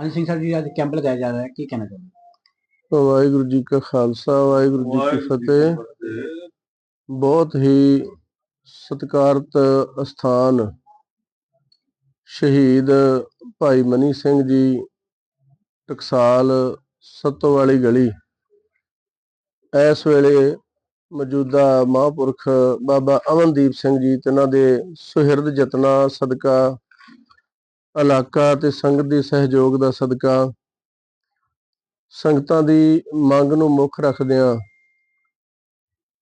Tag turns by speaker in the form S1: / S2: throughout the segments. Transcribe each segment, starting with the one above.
S1: ਹਾਂਜੀ ਸਿੰਘ ਸਾਹਿਬ ਜੀ ਅੱਜ ਕੈਂਪ ਲਗਾਇਆ ਜਾ ਰਿਹਾ ਹੈ ਕੀ ਕਹਿਣਾ ਚਾਹੁੰਦੇ
S2: ਵਾਹਿਗੁਰੂ ਜੀ ਕਾ ਖਾਲਸਾ ਵਾਹਿਗੁਰੂ ਜੀ ਕੀ ਫਤਿਹ। ਬਹੁਤ ਹੀ ਸਤਿਕਾਰਤ ਅਸਥਾਨ ਸ਼ਹੀਦ ਭਾਈ ਮਨੀ ਸਿੰਘ ਜੀ ਟਕਸਾਲ ਸੱਤੋ ਵਾਲੀ ਗਲੀ। ਇਸ ਵੇਲੇ ਮੌਜੂਦਾ ਮਹਾਂਪੁਰਖ ਬਾਬਾ ਅਮਨਦੀਪ ਸਿੰਘ ਜੀ ਤੇ ਇਹਨਾਂ ਦੇ ਸੁਹਿਰਦ ਯਤਨਾਂ ਸਦਕਾ ਇਲਾਕਾ ਤੇ ਸੰਗਤ ਦੇ ਸਹਿਯੋਗ ਦਾ ਸਦਕਾ। ਸੰਗਤਾਂ ਦੀ ਮੰਗ ਨੂੰ ਮੁੱਖ ਰੱਖਦਿਆਂ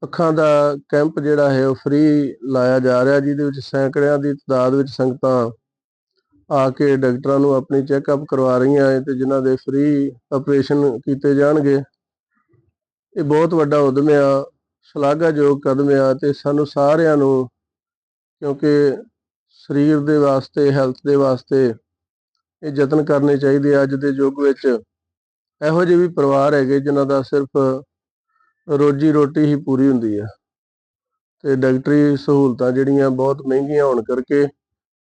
S2: ਅੱਖਾਂ ਦਾ ਕੈਂਪ ਜਿਹੜਾ ਹੈ ਉਹ ਫ੍ਰੀ ਲਾਇਆ ਜਾ ਰਿਹਾ, ਜਿਹਦੇ ਵਿੱਚ ਸੈਂਕੜਿਆਂ ਦੀ ਤਾਦਾਦ ਵਿੱਚ ਸੰਗਤਾਂ ਆ ਕੇ ਡਾਕਟਰਾਂ ਨੂੰ ਆਪਣੀ ਚੈੱਕਅਪ ਕਰਵਾ ਰਹੀਆਂ ਹੈ ਤੇ ਜਿਨ੍ਹਾਂ ਦੇ ਫ੍ਰੀ ਆਪਰੇਸ਼ਨ ਕੀਤੇ ਜਾਣਗੇ। ਇਹ ਬਹੁਤ ਵੱਡਾ ਉਦਮ ਆ ਸ਼ਲਾਘਾਯੋਗ ਕਦਮ ਆ ਤੇ ਸਾਨੂੰ ਸਾਰਿਆਂ ਨੂੰ, ਕਿਉਂਕਿ ਸਰੀਰ ਦੇ ਵਾਸਤੇ ਹੈਲਥ ਦੇ ਵਾਸਤੇ ਇਹ ਯਤਨ ਕਰਨੇ ਚਾਹੀਦੇ ਆ ਅੱਜ ਦੇ ਯੁੱਗ ਵਿੱਚ। ਇਹੋ ਜਿਹੇ ਵੀ ਪਰਿਵਾਰ ਹੈਗੇ ਜਿਨ੍ਹਾਂ ਦਾ ਸਿਰਫ ਰੋਜੀ ਰੋਟੀ ਹੀ ਪੂਰੀ ਹੁੰਦੀ ਹੈ ਤੇ ਡਾਕਟਰੀ ਸਹੂਲਤਾਂ ਜਿਹੜੀਆਂ ਬਹੁਤ ਮਹਿੰਗੀਆਂ ਹੋਣ ਕਰਕੇ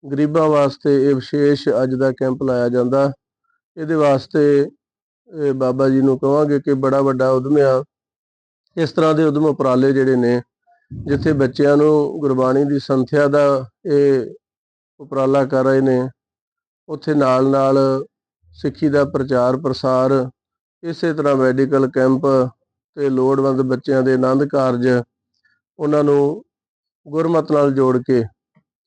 S2: ਗਰੀਬਾਂ ਵਾਸਤੇ ਇਹ ਵਿਸ਼ੇਸ਼ ਅੱਜ ਦਾ ਕੈਂਪ ਲਾਇਆ ਜਾਂਦਾ। ਇਹਦੇ ਵਾਸਤੇ ਬਾਬਾ ਜੀ ਨੂੰ ਕਹਾਂਗੇ ਕਿ ਬੜਾ ਵੱਡਾ ਉਦਮ ਆ ਇਸ ਤਰ੍ਹਾਂ ਦੇ ਉਦਮ ਉਪਰਾਲੇ ਜਿਹੜੇ ਨੇ ਜਿੱਥੇ ਬੱਚਿਆਂ ਨੂੰ ਗੁਰਬਾਣੀ ਦੀ ਸੰਥਿਆ ਦਾ ਇਹ ਉਪਰਾਲਾ ਕਰ ਰਹੇ ਨੇ ਉੱਥੇ ਨਾਲ ਨਾਲ ਸਿੱਖੀ ਦਾ ਪ੍ਰਚਾਰ ਪ੍ਰਸਾਰ ਇਸੇ ਤਰ੍ਹਾਂ ਮੈਡੀਕਲ ਕੈਂਪ ਤੇ ਲੋੜਵੰਦ ਬੱਚਿਆਂ ਦੇ ਆਨੰਦ ਕਾਰਜ ਉਹਨਾਂ ਨੂੰ ਗੁਰਮਤ ਨਾਲ ਜੋੜ ਕੇ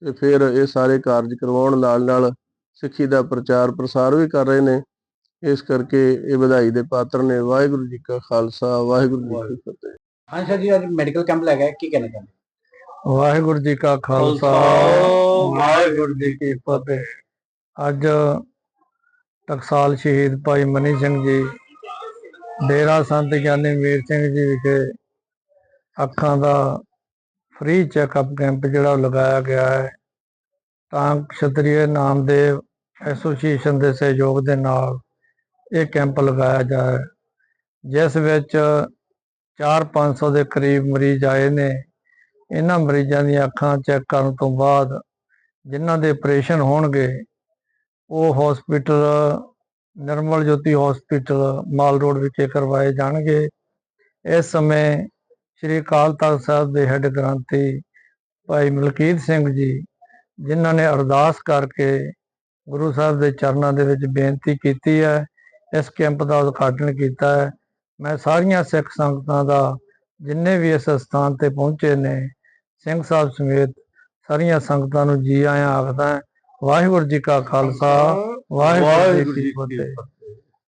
S2: ਤੇ ਫਿਰ ਇਹ ਸਾਰੇ ਕਾਰਜ ਕਰਵਾਉਣ ਨਾਲ ਨਾਲ ਸਿੱਖੀ ਦਾ ਪ੍ਰਚਾਰ ਪ੍ਰਸਾਰ ਵੀ ਕਰ ਰਹੇ ਨੇ। ਇਸ ਕਰਕੇ ਇਹ ਵਧਾਈ ਦੇ ਪਾਤਰ ਨੇ। ਵਾਹਿਗੁਰੂ ਜੀ ਕਾ ਖਾਲਸਾ ਵਾਹਿਗੁਰੂ ਜੀ ਕੀ ਫਤਿਹ।
S1: ਹਾਂਜੀ ਸਰ ਜੀ ਅੱਜ ਮੈਡੀਕਲ ਕੈਂਪ ਲਗਾਇਆ ਹੈ, ਕੀ ਕਹਿਣਾ ਚਾਹੁੰਦੇ?
S2: ਵਾਹਿਗੁਰੂ ਜੀ ਕਾ ਖਾਲਸਾ ਵਾਹਿਗੁਰੂ। ਜੀ ਕੀ ਫਤਿਹ। ਅੱਜ ਟਕਸਾਲ ਸ਼ਹੀਦ ਭਾਈ ਮਨੀ ਸਿੰਘ ਜੀ ਡੇਰਾ ਸੰਤ ਗਿਆਨੀ ਵੀਰ ਸਿੰਘ ਜੀ ਵਿਖੇ ਅੱਖਾਂ ਦਾ ਫ੍ਰੀ ਚੈੱਕਅਪ ਕੈਂਪ ਜਿਹੜਾ ਲਗਾਇਆ ਗਿਆ ਹੈ। ਤਾਂ ਖਤਰੀਏ ਨਾਮਦੇਵ ਐਸੋਸੀਏਸ਼ਨ ਦੇ ਸਹਿਯੋਗ ਦੇ ਨਾਲ ਇਹ ਕੈਂਪ ਲਗਾਇਆ ਜਾ ਹੈ। ਜਿਸ ਵਿੱਚ 4-500 ਦੇ ਕਰੀਬ ਮਰੀਜ਼ ਆਏ ਨੇ। ਇਹਨਾਂ ਮਰੀਜ਼ਾਂ ਦੀਆਂ ਅੱਖਾਂ ਚੈੱਕ ਕਰਨ ਤੋਂ ਬਾਅਦ ਜਿਨ੍ਹਾਂ ਦੇ ਆਪਰੇਸ਼ਨ ਹੋਣਗੇ, ਉਹ hospital Nirmal Jyoti hospital mall road ਵਿਖੇ ਕਰਵਾਏ ਜਾਣਗੇ। ਇਸ ਸਮੇਂ ਸ੍ਰੀ ਅਕਾਲ ਤਖਤ ਸਾਹਿਬ ਦੇ ਹੈੱਡ ਗ੍ਰੰਥੀ ਭਾਈ ਮਲਕੀਤ ਸਿੰਘ ਜੀ, ਜਿਨ੍ਹਾਂ ਨੇ ਅਰਦਾਸ ਕਰਕੇ ਗੁਰੂ ਸਾਹਿਬ ਦੇ ਚਰਨਾਂ ਦੇ ਵਿੱਚ ਬੇਨਤੀ ਕੀਤੀ ਹੈ, ਇਸ ਕੈਂਪ ਦਾ ਉਦਘਾਟਨ ਕੀਤਾ ਹੈ। ਮੈਂ ਸਾਰੀਆਂ ਸਿੱਖ ਸੰਗਤਾਂ ਦਾ ਜਿੰਨੇ ਵੀ ਇਸ ਸਥਾਨ ਤੇ ਪਹੁੰਚੇ ਨੇ ਸਿੰਘ ਸਾਹਿਬ ਸਮੇਤ ਸਾਰੀਆਂ ਸੰਗਤਾਂ ਨੂੰ ਜੀ ਆਇਆਂ ਆਖਦਾ। ਵਾਹਿਗੁਰੂ ਜੀ ਕਾ ਖਾਲਸਾ ਵਾਹਿਗੁਰੂ ਜੀ ਕੀ ਫਤਿਹ